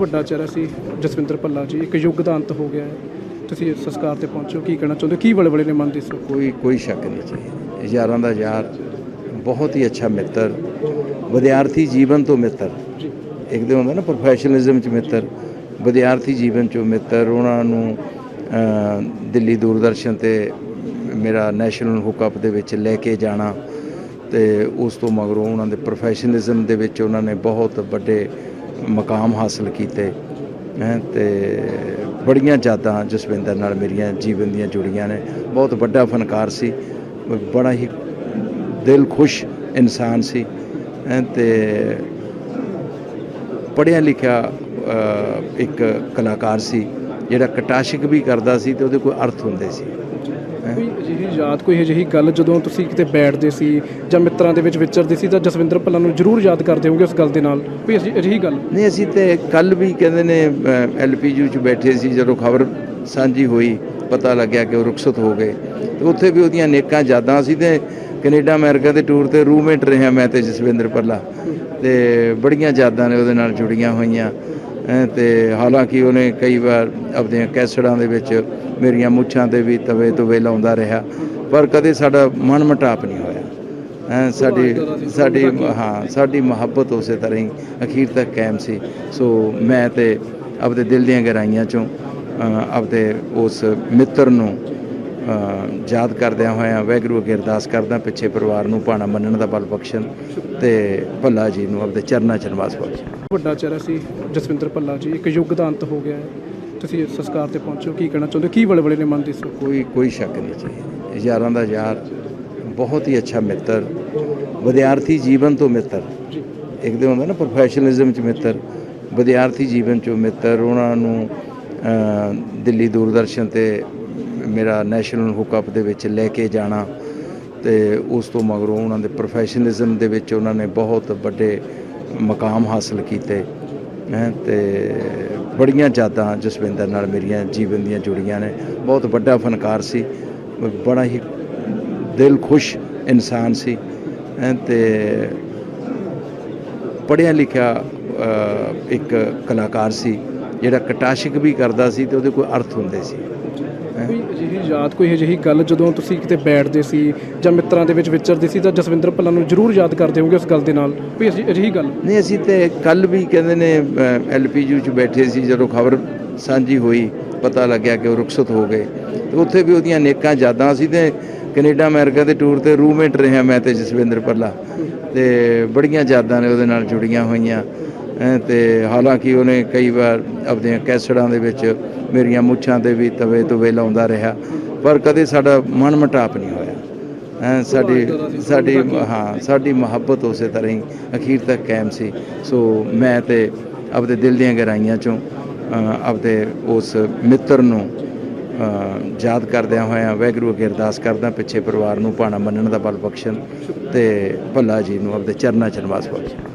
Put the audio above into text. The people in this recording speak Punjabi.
ਵੱਡਾ ਚਿਹਰਾ ਸੀ ਜਸਵਿੰਦਰ ਭੱਲਾ ਜੀ ਇੱਕ ਯੁੱਗ ਦਾ ਅੰਤ ਹੋ ਗਿਆ ਹੈ। ਤੁਸੀਂ ਇਸ ਸੰਸਕਾਰ ਤੇ ਪਹੁੰਚੋ ਕੀ ਕਹਿਣਾ ਚਾਹੁੰਦੇ ਹੋ? ਕੀ ਬੜੇ ਬੜੇ ਨੇ ਮਨ ਦੇ ਵਕਤ? ਕੋਈ ਕੋਈ ਸ਼ੱਕ ਨਹੀਂ ਜੀ। ਯਾਰਾਂ ਦਾ ਯਾਰ ਬਹੁਤ ਹੀ ਅੱਛਾ ਮਿੱਤਰ ਵਿਦਿਆਰਥੀ ਜੀਵਨ ਤੋਂ ਮਿੱਤਰ। ਇੱਕ ਦੇ ਹੁੰਦਾ ਨਾ ਪ੍ਰੋਫੈਸ਼ਨਲਿਜ਼ਮ ਚ ਮਿੱਤਰ ਵਿਦਿਆਰਥੀ ਜੀਵਨ ਚੋਂ ਮਿੱਤਰ ਉਹਨਾਂ ਨੂੰ ਦਿੱਲੀ ਦੂਰਦਰਸ਼ਨ ਤੇ ਮੇਰਾ ਨੈਸ਼ਨਲ ਹੁੱਕਅਪ ਦੇ ਵਿੱਚ ਲੈ ਕੇ ਜਾਣਾ ਤੇ ਉਸ ਤੋਂ ਮਗਰੋਂ ਉਹਨਾਂ ਦੇ ਪ੍ਰੋਫੈਸ਼ਨਲਿਜ਼ਮ ਦੇ ਵਿੱਚ ਉਹਨਾਂ ਨੇ ਬਹੁਤ ਵੱਡੇ ਮਕਾਮ ਹਾਸਲ ਕੀਤੇ, ਹੈਂ, ਤੇ ਬੜੀਆਂ ਯਾਦਾਂ ਜਸਵਿੰਦਰ ਨਾਲ ਮੇਰੀਆਂ ਜੀਵਨ ਦੀਆਂ ਜੁੜੀਆਂ ਨੇ। ਬਹੁਤ ਵੱਡਾ ਫਨਕਾਰ ਸੀ, ਬੜਾ ਹੀ ਦਿਲ ਖੁਸ਼ ਇਨਸਾਨ ਸੀ, ਹੈਂ, ਤੇ ਪੜ੍ਹਿਆ ਲਿਖਿਆ ਇੱਕ ਕਲਾਕਾਰ ਸੀ, ਜਿਹੜਾ ਕਟਾਸ਼ਕ ਵੀ ਕਰਦਾ ਸੀ ਤੇ ਉਹਦੇ ਕੋਈ ਅਰਥ ਹੁੰਦੇ ਸੀ। ਕੋਈ ਅਜਿਹੀ ਯਾਦ, ਕੋਈ ਅਜਿਹੀ ਗੱਲ ਜਦੋਂ ਤੁਸੀਂ ਕਿਤੇ ਬੈਠਦੇ ਸੀ ਜਾਂ ਮਿੱਤਰਾਂ ਦੇ ਵਿੱਚ ਵਿਚਰਦੇ ਸੀ ਤਾਂ ਜਸਵਿੰਦਰ ਭੱਲਾ ਨੂੰ ਜ਼ਰੂਰ ਯਾਦ ਕਰਦੇ ਹੋਗੇ ਉਸ ਗੱਲ ਦੇ ਨਾਲ? ਕੋਈ ਅਜਿਹੀ ਗੱਲ? ਨਹੀਂ, ਅਸੀਂ ਤੇ ਕੱਲ ਵੀ ਕਹਿੰਦੇ ਨੇ ਐਲਪੀਯੂ ਚ ਬੈਠੇ ਸੀ, ਜਦੋਂ ਖਬਰ ਸਾਂਝੀ ਹੋਈ, ਪਤਾ ਲੱਗਿਆ ਕਿ ਉਹ ਰੁਖਸਤ ਹੋ ਗਏ। ਤੇ ਉੱਥੇ ਵੀ ਉਹਦੀਆਂ ਨੇਕਾਂ ਯਾਦਾਂ ਸੀ ਤੇ ਕੈਨੇਡਾ ਅਮਰੀਕਾ ਦੇ ਟੂਰ ਤੇ ਰੂਮਮੇਟ ਰਿਹਾ ਮੈਂ ਤੇ ਜਸਵਿੰਦਰ ਭੱਲਾ। ਤੇ ਬੜੀਆਂ ਯਾਦਾਂ ਨੇ ਉਹਦੇ ਨਾਲ ਜੁੜੀਆਂ ਹੋਈਆਂ। ਤੇ ਹਾਲਾਂਕਿ ਉਹਨੇ ਕਈ ਵਾਰ ਆਪਣੀਆਂ ਕੈਸੜਾਂ ਦੇ ਵਿੱਚ ਮੇਰੀਆਂ ਮੁੱਛਾਂ ਤੇ ਵੀ ਤਵੇ ਤਵੇ ਲਾਉਂਦਾ ਰਿਹਾ, ਪਰ ਕਦੇ ਸਾਡਾ ਮਨ ਮਟਾਪ ਨਹੀਂ ਹੋਇਆ। ਹੈਂ, ਸਾਡੀ ਸਾਡੀ, ਹਾਂ, ਸਾਡੀ ਮੁਹੱਬਤ ਉਸੇ ਤਰ੍ਹਾਂ ਹੀ ਅਖੀਰ ਤੱਕ ਕਾਇਮ ਸੀ। ਸੋ ਮੈਂ ਤੇ ਆਪਦੇ ਦਿਲ ਦੀਆਂ ਗਹਿਰਾਈਆਂ ਚੋਂ ਆਪਦੇ ਉਸ ਮਿੱਤਰ ਨੂੰ ਯਾਦ ਕਰਦਿਆਂ ਹੋਇਆਂ ਵਾਹਿਗੁਰੂ ਅੱਗੇ ਅਰਦਾਸ ਕਰਦਾ ਪਿੱਛੇ ਪਰਿਵਾਰ ਨੂੰ ਭਾਣਾ ਮੰਨਣ ਦਾ ਬਲ ਬਖਸ਼ਣ ਤੇ ਭੱਲਾ ਜੀ ਨੂੰ ਆਪਦੇ ਚਰਨਾਂ ਚ ਨਿਵਾਸ ਬਖਸ਼ਣ। ਵੱਡਾ ਚਿਹਰਾ ਸੀ ਜਸਵਿੰਦਰ ਭੱਲਾ ਜੀ ਇੱਕ ਯੁੱਗ ਦਾ ਅੰਤ ਹੋ ਗਿਆ ਹੈ। ਤੁਸੀਂ ਸੰਸਕਾਰ ਤੇ ਪਹੁੰਚੋ ਕੀ ਕਹਿਣਾ ਚਾਹੁੰਦੇ ਕੀ ਬੜੇ ਬੜੇ ਨੇ ਮਨ ਦੇ ਕੋਈ ਕੋਈ ਸ਼ੱਕ ਨਹੀਂ ਜੀ। ਯਾਰਾਂ ਦਾ ਯਾਰ ਬਹੁਤ ਹੀ ਅੱਛਾ ਮਿੱਤਰ ਵਿਦਿਆਰਥੀ ਜੀਵਨ ਤੋਂ ਮਿੱਤਰ। ਇੱਕ ਦੇ ਹੁੰਦਾ ਨਾ ਪ੍ਰੋਫੈਸ਼ਨਲਿਜ਼ਮ ਚ ਮਿੱਤਰ ਵਿਦਿਆਰਥੀ ਜੀਵਨ ਚੋਂ ਮਿੱਤਰ ਉਹਨਾਂ ਨੂੰ ਦਿੱਲੀ ਦੂਰਦਰਸ਼ਨ ਤੇ ਮੇਰਾ ਨੈਸ਼ਨਲ ਹੁੱਕਅਪ ਦੇ ਵਿੱਚ ਲੈ ਕੇ ਜਾਣਾ ਤੇ ਉਸ ਤੋਂ ਮਗਰੋਂ ਉਹਨਾਂ ਦੇ ਪ੍ਰੋਫੈਸ਼ਨਲਿਜ਼ਮ ਦੇ ਵਿੱਚ ਉਹਨਾਂ ਨੇ ਬਹੁਤ ਵੱਡੇ ਮਕਾਮ ਹਾਸਲ ਕੀਤੇ, ਹੈਂ, ਤੇ ਬੜੀਆਂ ਯਾਦਾਂ ਜਸਵਿੰਦਰ ਨਾਲ ਮੇਰੀਆਂ ਜੀਵਨ ਦੀਆਂ ਜੁੜੀਆਂ ਨੇ। ਬਹੁਤ ਵੱਡਾ ਫਨਕਾਰ ਸੀ, ਬੜਾ ਹੀ ਦਿਲ ਖੁਸ਼ ਇਨਸਾਨ ਸੀ, ਹੈਂ, ਤੇ ਪੜ੍ਹਿਆ ਲਿਖਿਆ ਇੱਕ ਕਲਾਕਾਰ ਸੀ, ਜਿਹੜਾ ਕਟਾਸ਼ਕ ਵੀ ਕਰਦਾ ਸੀ ਤੇ ਉਹਦੇ ਕੋਈ ਅਰਥ ਹੁੰਦੇ ਸੀ। ਕੋਈ ਅਜਿਹੀ ਯਾਦ ਕੋਈ ਅਜਿਹੀ ਗੱਲ ਜਦੋਂ ਤੁਸੀਂ ਕਿਤੇ ਬੈਠਦੇ ਸੀ ਜਾਂ ਮਿੱਤਰਾਂ ਦੇ ਵਿੱਚ ਵਿਚਰਦੇ ਸੀ ਤਾਂ ਜਸਵਿੰਦਰ ਭੱਲਾ ਨੂੰ ਜ਼ਰੂਰ ਯਾਦ ਕਰਦੇ ਹੋਗੇ ਉਸ ਗੱਲ ਦੇ ਨਾਲ ਕੋਈ ਅਜਿਹੀ ਗੱਲ। ਨਹੀਂ ਅਸੀਂ ਤੇ ਕੱਲ ਵੀ ਕਹਿੰਦੇ ਨੇ ਐਲਪੀਯੂ ਚ ਬੈਠੇ ਸੀ ਜਦੋਂ ਖਬਰ ਸਾਂਝੀ ਹੋਈ ਪਤਾ ਲੱਗਿਆ ਕਿ ਉਹ ਰੁਖਸਤ ਹੋ ਗਏ। ਤੇ ਉੱਥੇ ਵੀ ਉਹਦੀਆਂ ਨੇਕਾਂ ਯਾਦਾਂ ਸੀ ਤੇ ਕੈਨੇਡਾ ਅਮਰੀਕਾ ਦੇ ਟੂਰ ਤੇ ਰੂਮਮੇਟ ਰਹੇ ਮੈਂ ਤੇ ਜਸਵਿੰਦਰ ਭੱਲਾ। ਤੇ ਬੜੀਆਂ ਯਾਦਾਂ ਨੇ ਉਹਦੇ ਨਾਲ ਜੁੜੀਆਂ ਹੋਈਆਂ। ਤੇ ਹਾਲਾਂਕਿ ਉਹਨੇ ਕਈ ਵਾਰ ਆਪਣੀਆਂ ਕੈਸੜਾਂ ਦੇ ਵਿੱਚ ਮੇਰੀਆਂ ਮੁੱਛਾਂ ਤੇ ਵੀ ਤਵੇ ਤਵੇ ਲਾਉਂਦਾ ਰਿਹਾ, ਪਰ ਕਦੇ ਸਾਡਾ ਮਨ ਮਟਾਪ ਨਹੀਂ ਹੋਇਆ। ਹੈਂ, ਸਾਡੀ ਸਾਡੀ, ਹਾਂ, ਸਾਡੀ ਮੁਹੱਬਤ ਉਸੇ ਤਰ੍ਹਾਂ ਹੀ ਅਖੀਰ ਤੱਕ ਕਾਇਮ ਸੀ। ਸੋ ਮੈਂ ਤੇ ਆਪਦੇ ਦਿਲ ਦੀਆਂ ਗਹਿਰਾਈਆਂ ਚੋਂ ਆਪਦੇ ਉਸ ਮਿੱਤਰ ਨੂੰ ਯਾਦ ਕਰਦਿਆਂ ਹੋਇਆਂ ਵਾਹਿਗੁਰੂ ਅੱਗੇ ਅਰਦਾਸ ਕਰਦਾ, ਪਿੱਛੇ ਪਰਿਵਾਰ ਨੂੰ ਭਾਣਾ ਮੰਨਣ ਦਾ ਬਲ ਬਖਸ਼ਣ ਤੇ ਭੱਲਾ ਜੀ ਨੂੰ ਆਪਦੇ ਚਰਨਾਂ ਚ ਨਿਵਾਸ ਬਖਸ਼ਣ।